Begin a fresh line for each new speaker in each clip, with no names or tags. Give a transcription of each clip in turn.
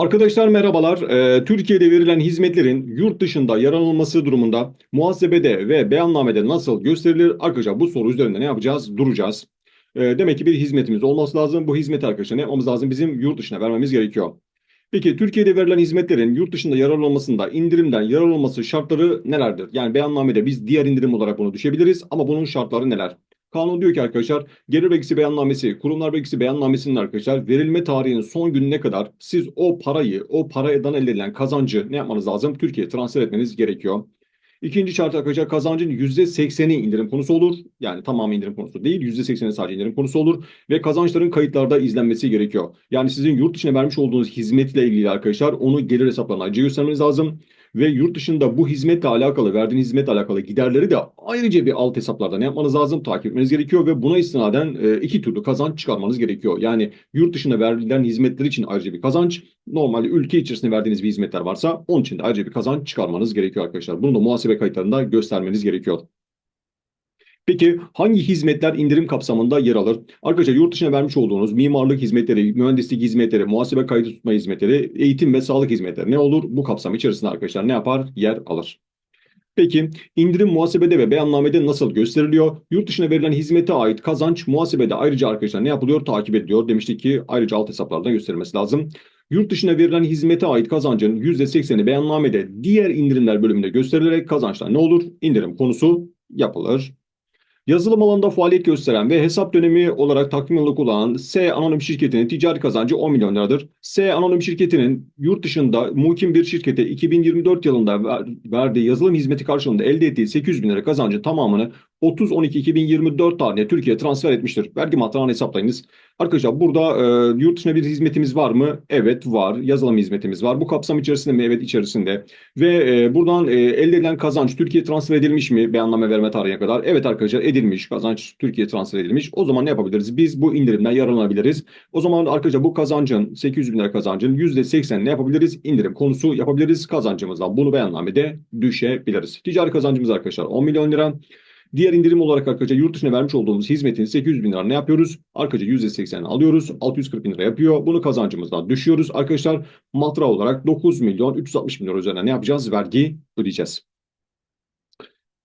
Arkadaşlar merhabalar. Ee, Türkiye'de verilen hizmetlerin yurt dışında yaranılması durumunda muhasebede ve beyannamede nasıl gösterilir? Arkadaşlar bu soru üzerinde ne yapacağız? Duracağız. Ee, demek ki bir hizmetimiz olması lazım. Bu hizmeti arkadaşlar ne yapmamız lazım? Bizim yurt dışına vermemiz gerekiyor. Peki Türkiye'de verilen hizmetlerin yurt dışında yararlanmasında indirimden yararlanması şartları nelerdir? Yani beyannamede biz diğer indirim olarak bunu düşebiliriz ama bunun şartları neler? Kanun diyor ki arkadaşlar gelir vergisi beyannamesi, kurumlar vergisi beyannamesinin arkadaşlar verilme tarihinin son gününe kadar siz o parayı, o paradan elde edilen kazancı ne yapmanız lazım? Türkiye'ye transfer etmeniz gerekiyor. İkinci şart arkadaşlar kazancın %80'i indirim konusu olur. Yani tamamı indirim konusu değil. %80'i sadece indirim konusu olur. Ve kazançların kayıtlarda izlenmesi gerekiyor. Yani sizin yurt dışına vermiş olduğunuz hizmetle ilgili arkadaşlar onu gelir hesaplarına göstermeniz lazım ve yurt dışında bu hizmetle alakalı, verdiğiniz hizmetle alakalı giderleri de ayrıca bir alt hesaplarda ne yapmanız lazım? Takip etmeniz gerekiyor ve buna istinaden e, iki türlü kazanç çıkarmanız gerekiyor. Yani yurt dışında verilen hizmetler için ayrıca bir kazanç, normalde ülke içerisinde verdiğiniz bir hizmetler varsa onun için de ayrıca bir kazanç çıkarmanız gerekiyor arkadaşlar. Bunu da muhasebe kayıtlarında göstermeniz gerekiyor. Peki hangi hizmetler indirim kapsamında yer alır? Arkadaşlar yurt dışına vermiş olduğunuz mimarlık hizmetleri, mühendislik hizmetleri, muhasebe kaydı tutma hizmetleri, eğitim ve sağlık hizmetleri ne olur? Bu kapsam içerisinde arkadaşlar ne yapar? Yer alır. Peki indirim muhasebede ve beyannamede nasıl gösteriliyor? Yurt dışına verilen hizmete ait kazanç muhasebede ayrıca arkadaşlar ne yapılıyor? Takip ediliyor. Demiştik ki ayrıca alt hesaplarda gösterilmesi lazım. Yurt dışına verilen hizmete ait kazancın %80'i beyannamede diğer indirimler bölümünde gösterilerek kazançlar ne olur? İndirim konusu yapılır. Yazılım alanında faaliyet gösteren ve hesap dönemi olarak takvim yılını kullanan S anonim şirketinin ticari kazancı 10 milyon liradır. S anonim şirketinin yurt dışında muhkim bir şirkete 2024 yılında ver, verdiği yazılım hizmeti karşılığında elde ettiği 800 bin lira kazancı tamamını 30-12-2024 tarihinde Türkiye'ye transfer etmiştir. Vergi matrağını hesaplayınız. Arkadaşlar burada e, yurt dışına bir hizmetimiz var mı? Evet var. Yazılım hizmetimiz var. Bu kapsam içerisinde mi? Evet içerisinde. Ve e, buradan e, elde edilen kazanç Türkiye'ye transfer edilmiş mi? Beyanname verme tarihine kadar. Evet arkadaşlar edilmiş. Kazanç Türkiye'ye transfer edilmiş. O zaman ne yapabiliriz? Biz bu indirimden yararlanabiliriz. O zaman arkadaşlar bu kazancın 800 bin lira kazancın %80 ne yapabiliriz? İndirim konusu yapabiliriz. Kazancımızdan bunu beyannamede düşebiliriz. Ticari kazancımız arkadaşlar 10 milyon lira. Diğer indirim olarak arkadaşlar yurt dışına vermiş olduğumuz hizmetin 800 bin lira ne yapıyoruz? Arkadaşlar %80'ini alıyoruz. 640 bin lira yapıyor. Bunu kazancımızdan düşüyoruz. Arkadaşlar matra olarak 9 milyon 360 bin lira üzerine ne yapacağız? Vergi ödeyeceğiz.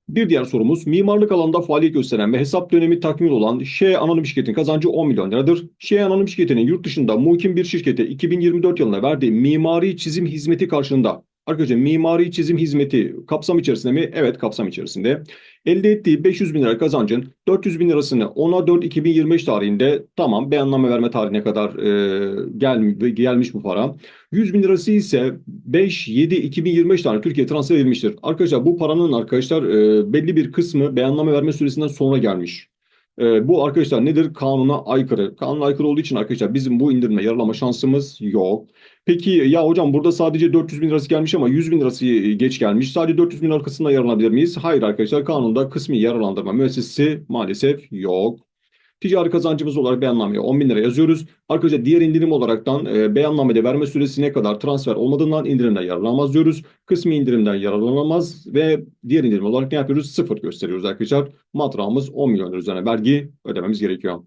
Bir diğer sorumuz mimarlık alanında faaliyet gösteren ve hesap dönemi takvim olan Ş anonim şirketin kazancı 10 milyon liradır. Ş anonim şirketinin yurt dışında muhkim bir şirkete 2024 yılında verdiği mimari çizim hizmeti karşılığında Arkadaşlar mimari çizim hizmeti kapsam içerisinde mi? Evet kapsam içerisinde. Elde ettiği 500 bin lira kazancın 400 bin lirasını 10'a 4 2025 tarihinde tamam beyanname verme tarihine kadar e, gel, gelmiş bu para. 100 bin lirası ise 5, 7, 2025 tane Türkiye transfer edilmiştir. Arkadaşlar bu paranın arkadaşlar e, belli bir kısmı beyanname verme süresinden sonra gelmiş. E, bu arkadaşlar nedir? Kanuna aykırı. Kanuna aykırı olduğu için arkadaşlar bizim bu indirime yaralama şansımız yok. Peki ya hocam burada sadece 400 bin lirası gelmiş ama 100 bin lirası geç gelmiş. Sadece 400 bin arkasında yararlanabilir miyiz? Hayır arkadaşlar kanunda kısmi yararlandırma müessesesi maalesef yok. Ticari kazancımız olarak beyannameye 10 bin lira yazıyoruz. Arkadaşlar diğer indirim olaraktan e, beyannamede verme süresine kadar transfer olmadığından indirimden yararlanamaz diyoruz. Kısmi indirimden yararlanamaz ve diğer indirim olarak ne yapıyoruz? Sıfır gösteriyoruz arkadaşlar. Matrağımız 10 milyon üzerine vergi ödememiz gerekiyor.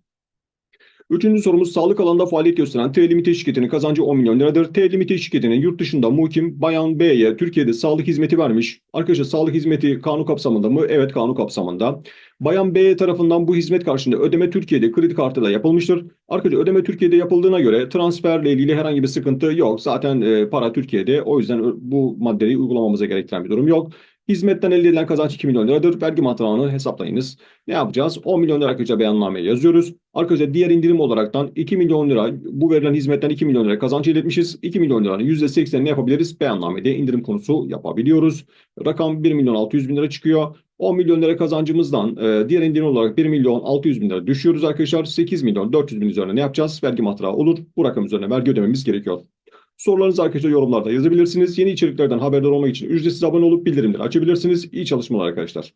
Üçüncü sorumuz sağlık alanında faaliyet gösteren T Limite şirketinin kazancı 10 milyon liradır. T Limite şirketinin yurt dışında muhkim Bayan B'ye Türkiye'de sağlık hizmeti vermiş. Arkadaşlar sağlık hizmeti kanun kapsamında mı? Evet kanun kapsamında. Bayan B tarafından bu hizmet karşılığında ödeme Türkiye'de kredi kartıyla yapılmıştır. Arkadaşlar ödeme Türkiye'de yapıldığına göre transferle ilgili herhangi bir sıkıntı yok. Zaten e, para Türkiye'de o yüzden bu maddeyi uygulamamıza gerektiren bir durum yok. Hizmetten elde edilen kazanç 2 milyon liradır. Vergi matrağını hesaplayınız. Ne yapacağız? 10 milyon lira arkadaşlar beyannameye yazıyoruz. Arkadaşlar diğer indirim olaraktan 2 milyon lira bu verilen hizmetten 2 milyon lira kazanç elde etmişiz. 2 milyon liranın %80'ini ne yapabiliriz? Beyannamede indirim konusu yapabiliyoruz. Rakam 1 milyon 600 bin lira çıkıyor. 10 milyon lira kazancımızdan e, diğer indirim olarak 1 milyon 600 bin lira düşüyoruz arkadaşlar. 8 milyon 400 bin üzerine ne yapacağız? Vergi matrağı olur. Bu rakam üzerine vergi ödememiz gerekiyor. Sorularınızı arkadaşlar yorumlarda yazabilirsiniz. Yeni içeriklerden haberdar olmak için ücretsiz abone olup bildirimleri açabilirsiniz. İyi çalışmalar arkadaşlar.